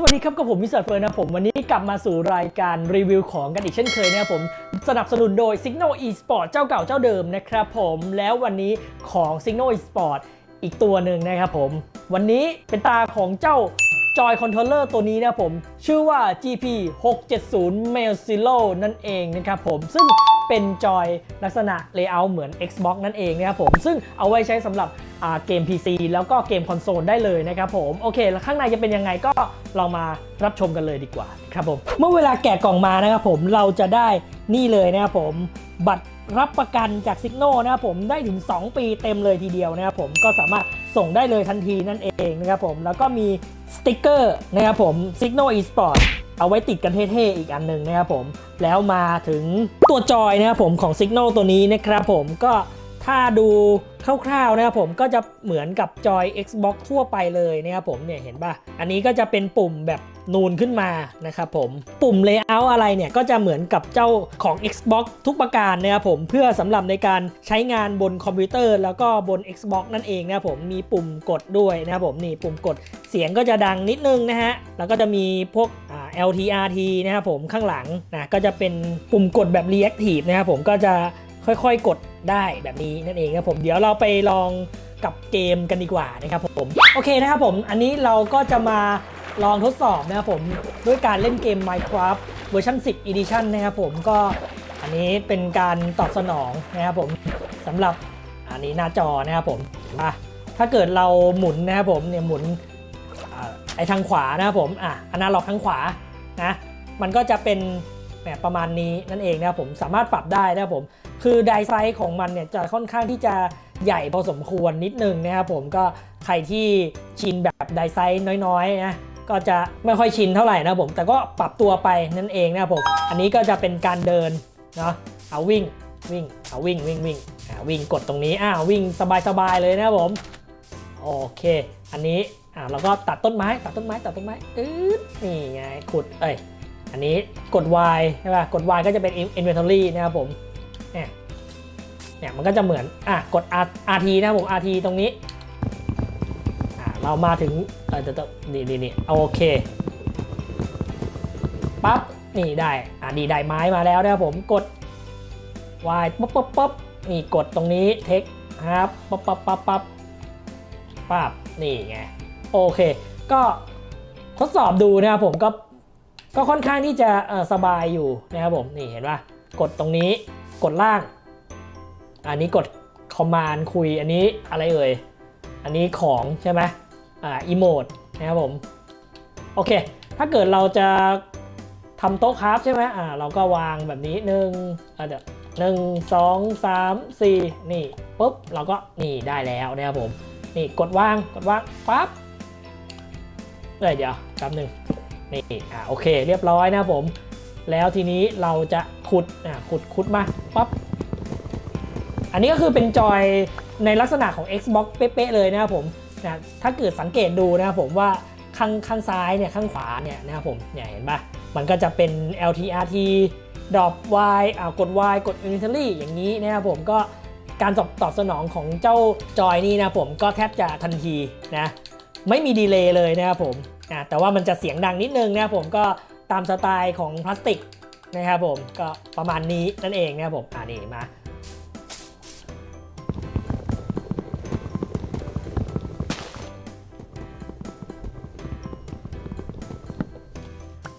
สวัสดีครับกับผมมิสเตอร์เฟิร์นนะผมวันนี้กลับมาสู่รายการรีวิวของกันอีกเช่นเคยนะครับผมสนับสนุนโดย Signal Esport เจ้าเก่าเจ้าเดิมนะครับผมแล้ววันนี้ของ Signal Esport อีกตัวหนึ่งนะครับผม วันนี้เป็นตาของเจ้า จอยคอนโทรลเลอร์ตัวนี้นะผม ชื่อว่า GP 670 m e l z i l o นั่นเองนะครับผม ซึ่งเป็นจอยลักษณะ layout เหมือน Xbox นั่นเองนะครับผม ซึ่งเอาไว้ใช้สำหรับเกม PC แล้วก็เกมคอนโซลได้เลยนะครับผม โอเค แล้วข้างในจะเป็นยังไงก็เรามารับชมกันเลยดีกว่าครับผม เมื่อเวลาแกะกล่องมานะครับผมเราจะได้นี่เลยนะครับผมบัตรรับประกันจาก s i g n a l นะครับผมได้ถึง 2 ปีเต็มเลยทีเดียวนะครับผมก็สามารถส่งได้เลยทันทีนั่นเองนะครับผมแล้วก็มี ติกเกอร์นะครับผม Signal Esport เอาไว้ติดกันเท่ๆอีกอันหนึ่งนะครับผม แล้วมาถึงตัวจอยนะครับผมของ Signal ตัวนี้นะครับผมก็ถ้าดูคร่าวๆนะครับผมก็จะเหมือนกับจอย Xbox ทั่วไปเลยนะครับผมเนี่ยเห็นป่ะ อันนี้ก็จะเป็นปุ่มแบบ นูนขึ้นมานะครับผม ปุ่ม Layout อะไรเนี่ย ก็จะเหมือนกับเจ้าของ Xbox ทุกประการนะครับผม เพื่อสำหรับในการใช้งานบนคอมพิวเตอร์ แล้วก็บน Xbox นั่นเองนะครับผม มีปุ่มกดด้วยนะครับผม นี่ปุ่มกดเสียงก็จะดังนิดนึงนะฮะ แล้วก็จะมีพวก LTRT นะครับผมข้างหลังนะก็จะเป็นปุ่มกดแบบ Reactive นะครับผมก็จะค่อยๆ กดได้แบบนี้นั่นเองครับผมเดี๋ยวเราไปลองกับเกมกันดีกว่านะครับผม โอเคนะครับผม อันนี้เราก็จะมา ลองทดสอบนะครับผมด้วยการเล่นเกม Minecraft เวอร์ชัน10 Edition นะครับผมก็อันนี้เป็นการตอบสนองนะครับผมสำหรับอันนี้หน้าจอนะครับผมอะถ้าเกิดเราหมุนนะครับผมเนี่ยหมุนไอทางขวานะครับผมอะอนาล็อกทางขวานะมันก็จะเป็นแบบประมาณนี้นั่นเองนะครับผมสามารถปรับได้นะครับผมคือไดไซส์ของมันเนี่ยจะค่อนข้างที่จะใหญ่พอสมควรนิดนึงนะครับผมก็ใครที่ชินแบบไดไซส์น้อยๆนะ ก็จะไม่ค่อยชินเท่าไหร่นะผม แต่ก็ปรับตัวไปนั่นเองนะผม อันนี้ก็จะเป็นการเดินเนาะเอาวิ่งวิ่งเอาวิ่งวิ่งวิ่งอ่าวิ่งกดตรงนี้อ่าวิ่งสบายๆเลยนะผมโอเค อันนี้อ่าเราก็ตัดต้นไม้ตัดต้นไม้ตัดต้นไม้อืดนี่ไงขุดเอ้ยอันนี้กด Y ใช่ป่ะกด Y ก็จะเป็น inventory นะครับผมเนี่ยเนี่ยมันก็จะเหมือนอะกด R RT นะครับผม RT ตรงนี้ เรามาถึงเออเดี๋ยวนี่นี่นี่โอเคปั๊บนี่ได้อ่าดีได้ไม้มาแล้วนะครับผมกด Y ปั๊บปั๊บปั๊บนี่กดตรงนี้เทคครับปั๊บปั๊บปั๊บปั๊บปั๊บนี่ไงโอเค ก็ทดสอบดูนะครับผมก็ก็ค่อนข้างที่จะสบายอยู่นะครับผมนี่เห็นป่ะกดตรงนี้กดล่าง อันนี้กดคอมมานด์คุยอันนี้อะไรเอ่ยอันนี้ของใช่ไหม อ่าอีโมดนะครับผม โอเค ถ้าเกิดเราจะทำโต๊ะคราฟใช่ไหมอ่าเราก็วางแบบนี้หนึ่งอะเดี๋ยวหนึ่งสองสามสี่นี่ปุ๊บเราก็นี่ได้แล้วนะครับผม นี่กดวางกดวางปั๊บเอ้ยเดี๋ยวแป๊บหนึ่งนี่อ่าโอเคเรียบร้อยนะครับผม แล้วทีนี้เราจะขุดอะขุดขุดมาปั๊บอันนี้ก็คือเป็นจอยในลักษณะของ Xbox เป๊ะๆเลยนะครับผม นะถ้าเกิดสังเกตดูนะครับผมว่าข้างข้างซ้ายเนี่ยข้างขวาเนี่ยนะครับผมเนี่ยเห็นปะมันก็จะเป็น LTRT drop Y อ่ากด Y กด inventory อย่างนี้นะครับผมก็การตอบตอบสนองของเจ้าจอยนี่นะครับผมก็แทบจะทันทีนะไม่มีดีเลย์เลยนะครับผมนะแต่ว่ามันจะเสียงดังนิดนึงนะครับผมก็ตามสไตล์ของพลาสติกนะครับผมก็ประมาณนี้นั่นเองนะครับผมอ่านี่มา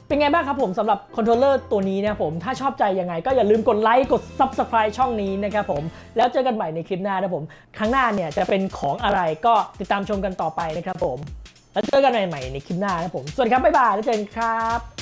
เป็นไงบ้างครับผมสำหรับคอนโทรลเลอร์ตัวนี้นะผม ถ้าชอบใจยังไงก็อย่าลืมกดไลค์กด Subscribe ช่องนี้นะครับผม แล้วเจอกันใหม่ในคลิปหน้านะครับผม ครั้งหน้าเนี่ยจะเป็นของอะไรก็ติดตามชมกันต่อไปนะครับผม แล้วเจอกันใหม่ๆในคลิปหน้านะครับผม สวัสดีครับบ๊ายบายแล้วเจอกันครับ